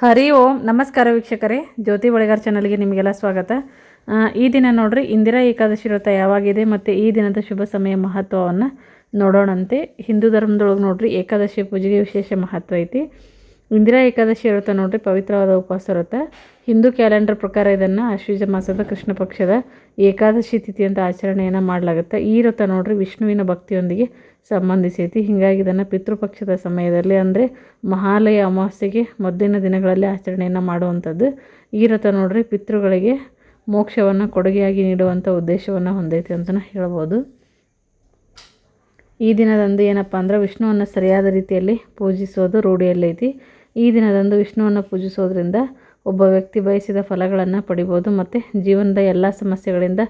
ಹರಿ ಓಂ, ನಮಸ್ಕಾರ ವೀಕ್ಷಕರೇ. ಜ್ಯೋತಿ ಬಳಿಗಾರ್ ಚಾನಲ್ಗೆ ನಿಮಗೆಲ್ಲ ಸ್ವಾಗತ. ಈ ದಿನ ನೋಡ್ರಿ, ಇಂದಿರಾ ಏಕಾದಶಿ ವ್ರತ ಯಾವಾಗಿದೆ ಮತ್ತು ಈ ದಿನದ ಶುಭ ಸಮಯ ಮಹತ್ವವನ್ನು ನೋಡೋಣಂತೆ. ಹಿಂದೂ ಧರ್ಮದೊಳಗೆ ನೋಡ್ರಿ, ಏಕಾದಶಿ ಪೂಜೆಗೆ ವಿಶೇಷ ಮಹತ್ವ ಐತಿ. ಇಂದಿರಾ ಏಕಾದಶಿ ಇರುತ್ತೆ ನೋಡ್ರಿ, ಪವಿತ್ರವಾದ ಉಪವಾಸ ಇರುತ್ತೆ. ಹಿಂದೂ ಕ್ಯಾಲೆಂಡರ್ ಪ್ರಕಾರ ಇದನ್ನು ಆಶ್ವೀಜ ಮಾಸದ ಕೃಷ್ಣ ಪಕ್ಷದ ಏಕಾದಶಿ ತಿಥಿ ಅಂತ ಆಚರಣೆಯನ್ನು ಮಾಡಲಾಗುತ್ತೆ. ಈ ವ್ರತ ನೋಡಿರಿ, ವಿಷ್ಣುವಿನ ಭಕ್ತಿಯೊಂದಿಗೆ ಸಂಬಂಧಿಸೈತಿ. ಹೀಗಾಗಿ ಇದನ್ನು ಪಿತೃಪಕ್ಷದ ಸಮಯದಲ್ಲಿ ಅಂದರೆ ಮಹಾಲಯ ಅಮಾವಾಸ್ಯೆಗೆ ಮೊದಲಿನ ದಿನಗಳಲ್ಲಿ ಆಚರಣೆಯನ್ನು ಮಾಡುವಂಥದ್ದು. ಈ ವ್ರತ ನೋಡ್ರಿ, ಪಿತೃಗಳಿಗೆ ಮೋಕ್ಷವನ್ನು ಕೊಡುಗೆಯಾಗಿ ನೀಡುವಂಥ ಉದ್ದೇಶವನ್ನು ಹೊಂದೈತಿ ಅಂತಲೇ ಹೇಳ್ಬೋದು. ಈ ದಿನದಂದು ಏನಪ್ಪ ಅಂದ್ರೆ ವಿಷ್ಣುವನ್ನು ಸರಿಯಾದ ರೀತಿಯಲ್ಲಿ ಪೂಜಿಸೋದು ರೂಢಿಯಲ್ಲೈತಿ. ಈ ದಿನದಂದು ವಿಷ್ಣುವನ್ನು ಪೂಜಿಸೋದ್ರಿಂದ ಒಬ್ಬ ವ್ಯಕ್ತಿ ಬಯಸಿದ ಫಲಗಳನ್ನು ಪಡಿಬೋದು ಮತ್ತು ಜೀವನದ ಎಲ್ಲ ಸಮಸ್ಯೆಗಳಿಂದ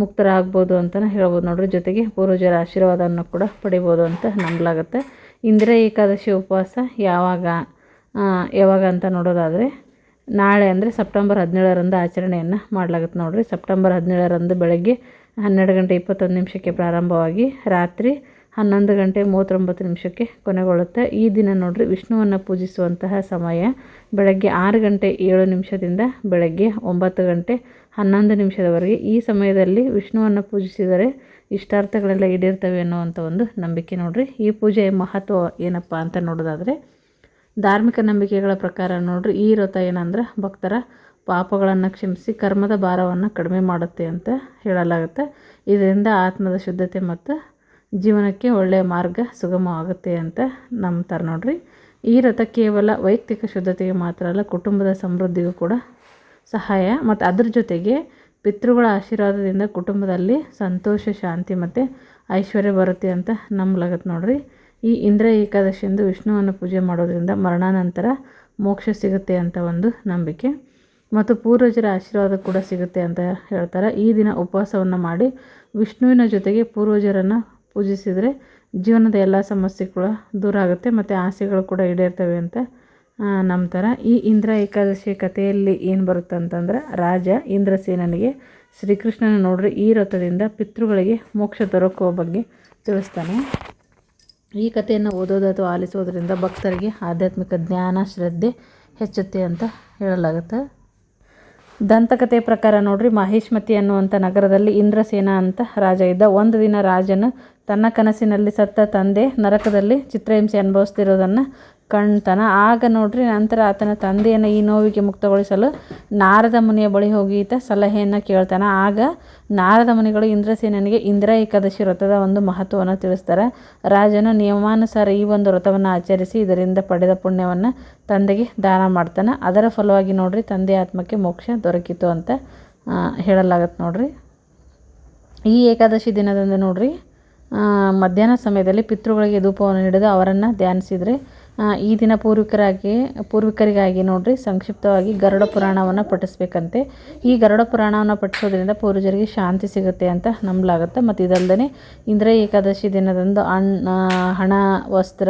ಮುಕ್ತರಾಗ್ಬೋದು ಅಂತಲೇ ಹೇಳ್ಬೋದು ನೋಡ್ರಿ. ಜೊತೆಗೆ ಪೂರ್ವಜರ ಆಶೀರ್ವಾದವನ್ನು ಕೂಡ ಪಡಿಬೋದು ಅಂತ ನಂಬಲಾಗುತ್ತೆ. ಇಂದಿರ ಏಕಾದಶಿ ಉಪವಾಸ ಯಾವಾಗ? ಯಾವಾಗ ಅಂತ ನೋಡೋದಾದರೆ ನಾಳೆ ಅಂದರೆ ಸೆಪ್ಟೆಂಬರ್ ಹದಿನೇಳರಂದು ಆಚರಣೆಯನ್ನು ಮಾಡಲಾಗುತ್ತೆ ನೋಡಿರಿ. ಸೆಪ್ಟೆಂಬರ್ ಹದಿನೇಳರಂದು ಬೆಳಗ್ಗೆ ಹನ್ನೆರಡು ಗಂಟೆ ಇಪ್ಪತ್ತೊಂದು ನಿಮಿಷಕ್ಕೆ ಪ್ರಾರಂಭವಾಗಿ ರಾತ್ರಿ ಹನ್ನೊಂದು ಗಂಟೆ ಮೂವತ್ತೊಂಬತ್ತು ನಿಮಿಷಕ್ಕೆ ಕೊನೆಗೊಳ್ಳುತ್ತೆ. ಈ ದಿನ ನೋಡ್ರಿ, ವಿಷ್ಣುವನ್ನು ಪೂಜಿಸುವಂತಹ ಸಮಯ ಬೆಳಗ್ಗೆ ಆರು ಗಂಟೆ ಏಳು ನಿಮಿಷದಿಂದ ಬೆಳಗ್ಗೆ ಒಂಬತ್ತು ಗಂಟೆ ಹನ್ನೊಂದು ನಿಮಿಷದವರೆಗೆ. ಈ ಸಮಯದಲ್ಲಿ ವಿಷ್ಣುವನ್ನು ಪೂಜಿಸಿದರೆ ಇಷ್ಟಾರ್ಥಗಳೆಲ್ಲ ಈಡೇರ್ತವೆ ಅನ್ನುವಂಥ ಒಂದು ನಂಬಿಕೆ ನೋಡ್ರಿ. ಈ ಪೂಜೆಯ ಮಹತ್ವ ಏನಪ್ಪ ಅಂತ ನೋಡೋದಾದರೆ, ಧಾರ್ಮಿಕ ನಂಬಿಕೆಗಳ ಪ್ರಕಾರ ನೋಡ್ರಿ, ಈ ವ್ರತ ಏನಂದ್ರೆ ಭಕ್ತರ ಪಾಪಗಳನ್ನು ಕ್ಷಮಿಸಿ ಕರ್ಮದ ಭಾರವನ್ನು ಕಡಿಮೆ ಮಾಡುತ್ತೆ ಅಂತ ಹೇಳಲಾಗುತ್ತೆ. ಇದರಿಂದ ಆತ್ಮದ ಶುದ್ಧತೆ ಮತ್ತು ಜೀವನಕ್ಕೆ ಒಳ್ಳೆಯ ಮಾರ್ಗ ಸುಗಮವಾಗುತ್ತೆ ಅಂತ ನಂಬ್ತಾರೆ ನೋಡ್ರಿ. ಈ ರಥ ಕೇವಲ ವೈಯಕ್ತಿಕ ಶುದ್ಧತೆಗೆ ಮಾತ್ರ ಅಲ್ಲ, ಕುಟುಂಬದ ಸಮೃದ್ಧಿಗೂ ಕೂಡ ಸಹಾಯ. ಮತ್ತು ಅದ್ರ ಜೊತೆಗೆ ಪಿತೃಗಳ ಆಶೀರ್ವಾದದಿಂದ ಕುಟುಂಬದಲ್ಲಿ ಸಂತೋಷ, ಶಾಂತಿ ಮತ್ತು ಐಶ್ವರ್ಯ ಬರುತ್ತೆ ಅಂತ ನಂಬಲಾಗತ್ತೆ ನೋಡ್ರಿ. ಈ ಇಂದ್ರ ಏಕಾದಶಿಯಂದು ವಿಷ್ಣುವನ್ನು ಪೂಜೆ ಮಾಡೋದರಿಂದ ಮರಣಾನಂತರ ಮೋಕ್ಷ ಸಿಗುತ್ತೆ ಅಂತ ಒಂದು ನಂಬಿಕೆ. ಮತ್ತು ಪೂರ್ವಜರ ಆಶೀರ್ವಾದ ಕೂಡ ಸಿಗುತ್ತೆ ಅಂತ ಹೇಳ್ತಾರೆ. ಈ ದಿನ ಉಪವಾಸವನ್ನು ಮಾಡಿ ವಿಷ್ಣುವಿನ ಜೊತೆಗೆ ಪೂರ್ವಜರನ್ನು ಪೂಜಿಸಿದರೆ ಜೀವನದ ಎಲ್ಲ ಸಮಸ್ಯೆಗಳು ದೂರ ಆಗುತ್ತೆ, ಮತ್ತು ಆಸೆಗಳು ಕೂಡ ಈಡೇರ್ತವೆ ಅಂತ ನಮ್ಮ ನಂಬ್ತಾರೆ. ಈ ಇಂದ್ರ ಏಕಾದಶಿ ಕಥೆಯಲ್ಲಿ ಏನು ಬರುತ್ತೆ ಅಂತಂದ್ರೆ, ರಾಜ ಇಂದ್ರಸೇನನಿಗೆ ಶ್ರೀಕೃಷ್ಣನ ನೋಡ್ರಿ, ಈ ರಥದಿಂದ ಪಿತೃಗಳಿಗೆ ಮೋಕ್ಷ ದೊರಕುವ ಬಗ್ಗೆ ತಿಳಿಸ್ತಾನೆ. ಈ ಕಥೆಯನ್ನು ಓದೋದು ಅಥವಾ ಆಲಿಸೋದ್ರಿಂದ ಭಕ್ತರಿಗೆ ಆಧ್ಯಾತ್ಮಿಕ ಜ್ಞಾನ, ಶ್ರದ್ಧೆ ಹೆಚ್ಚುತ್ತೆ ಅಂತ ಹೇಳಲಾಗುತ್ತೆ. ದಂತಕಥೆ ಪ್ರಕಾರ ನೋಡ್ರಿ ಮಹೇಶ್ಮತಿ ಅನ್ನುವಂಥ ನಗರದಲ್ಲಿ ಇಂದ್ರಸೇನ ಅಂತ ರಾಜ ಇದ್ದ. ಒಂದು ದಿನ ರಾಜನು ತನ್ನ ಕನಸಿನಲ್ಲಿ ಸತ್ತ ತಂದೆ ನರಕದಲ್ಲಿ ಚಿತ್ರಹಿಂಸೆ ಅನುಭವಿಸ್ತಿರೋದನ್ನು ಕಣ್ತಾನ ಆಗ ನೋಡ್ರಿ, ನಂತರ ಆತನ ತಂದೆಯನ್ನು ಈ ನೋವಿಗೆ ಮುಕ್ತಗೊಳಿಸಲು ನಾರದ ಮುನಿಯ ಬಳಿ ಹೋಗಿ ಈತ ಸಲಹೆಯನ್ನು ಕೇಳ್ತಾನೆ. ಆಗ ನಾರದ ಮುನಿಗಳು ಇಂದ್ರಸೇನನಿಗೆ ಇಂದ್ರ ಏಕಾದಶಿ ವ್ರತದ ಒಂದು ಮಹತ್ವವನ್ನು ತಿಳಿಸ್ತಾರೆ. ರಾಜನು ನಿಯಮಾನುಸಾರ ಈ ಒಂದು ವ್ರತವನ್ನು ಆಚರಿಸಿ ಇದರಿಂದ ಪಡೆದ ಪುಣ್ಯವನ್ನು ತಂದೆಗೆ ದಾನ ಮಾಡ್ತಾನೆ. ಅದರ ಫಲವಾಗಿ ನೋಡ್ರಿ, ತಂದೆ ಆತ್ಮಕ್ಕೆ ಮೋಕ್ಷ ದೊರಕಿತು ಅಂತ ಹೇಳಲಾಗತ್ತೆ ನೋಡ್ರಿ. ಈ ಏಕಾದಶಿ ದಿನದಂದು ನೋಡ್ರಿ ಮಧ್ಯಾಹ್ನ ಸಮಯದಲ್ಲಿ ಪಿತೃಗಳಿಗೆ ಧೂಪವನ್ನು ಹಿಡಿದು ಅವರನ್ನು ಧ್ಯಾನಿಸಿದರೆ ಈ ದಿನ ಪೂರ್ವಿಕರಾಗಿ, ಪೂರ್ವಿಕರಿಗಾಗಿ ನೋಡಿರಿ, ಸಂಕ್ಷಿಪ್ತವಾಗಿ ಗರುಡ ಪುರಾಣವನ್ನು ಪಠಿಸ್ಬೇಕಂತೆ. ಈ ಗರುಡ ಪುರಾಣವನ್ನು ಪಠಿಸೋದ್ರಿಂದ ಪೂರ್ವಜರಿಗೆ ಶಾಂತಿ ಸಿಗುತ್ತೆ ಅಂತ ನಂಬಲಾಗುತ್ತೆ. ಮತ್ತು ಇದಲ್ಲದೆ ಇಂದ್ರ ಏಕಾದಶಿ ದಿನದಂದು ಅಣ್ಣ ಹಣ, ವಸ್ತ್ರ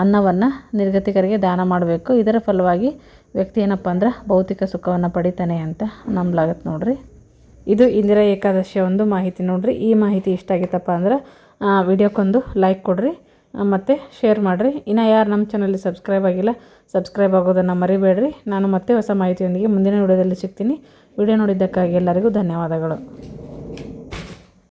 ಅನ್ನವನ್ನು ನಿರ್ಗತಿಕರಿಗೆ ದಾನ ಮಾಡಬೇಕು. ಇದರ ಫಲವಾಗಿ ವ್ಯಕ್ತಿ ಏನಪ್ಪ ಅಂದ್ರೆ ಭೌತಿಕ ಸುಖವನ್ನು ಪಡಿತಾನೆ ಅಂತ ನಂಬಲಾಗತ್ತೆ ನೋಡ್ರಿ. ಇದು ಇಂದಿರಾ ಏಕಾದಶಿಯ ಒಂದು ಮಾಹಿತಿ ನೋಡಿರಿ. ಈ ಮಾಹಿತಿ ಇಷ್ಟ ಆಗಿತ್ತಪ್ಪ ಅಂದ್ರೆ ವಿಡಿಯೋಕ್ಕೊಂದು ಲೈಕ್ ಕೊಡ್ರಿ ಮತ್ತು ಶೇರ್ ಮಾಡಿರಿ. ಇನ್ನು ಯಾರು ನಮ್ಮ ಚಾನಲ್ಲಿ ಸಬ್ಸ್ಕ್ರೈಬ್ ಆಗಿಲ್ಲ ಸಬ್ಸ್ಕ್ರೈಬ್ ಆಗೋದನ್ನು ಮರಿಬೇಡ್ರಿ. ನಾನು ಮತ್ತೆ ಹೊಸ ಮಾಹಿತಿಯೊಂದಿಗೆ ಮುಂದಿನ ವಿಡಿಯೋದಲ್ಲಿ ಸಿಗ್ತೀನಿ. ವಿಡಿಯೋ ನೋಡಿದ್ದಕ್ಕಾಗಿ ಎಲ್ಲರಿಗೂ ಧನ್ಯವಾದಗಳು.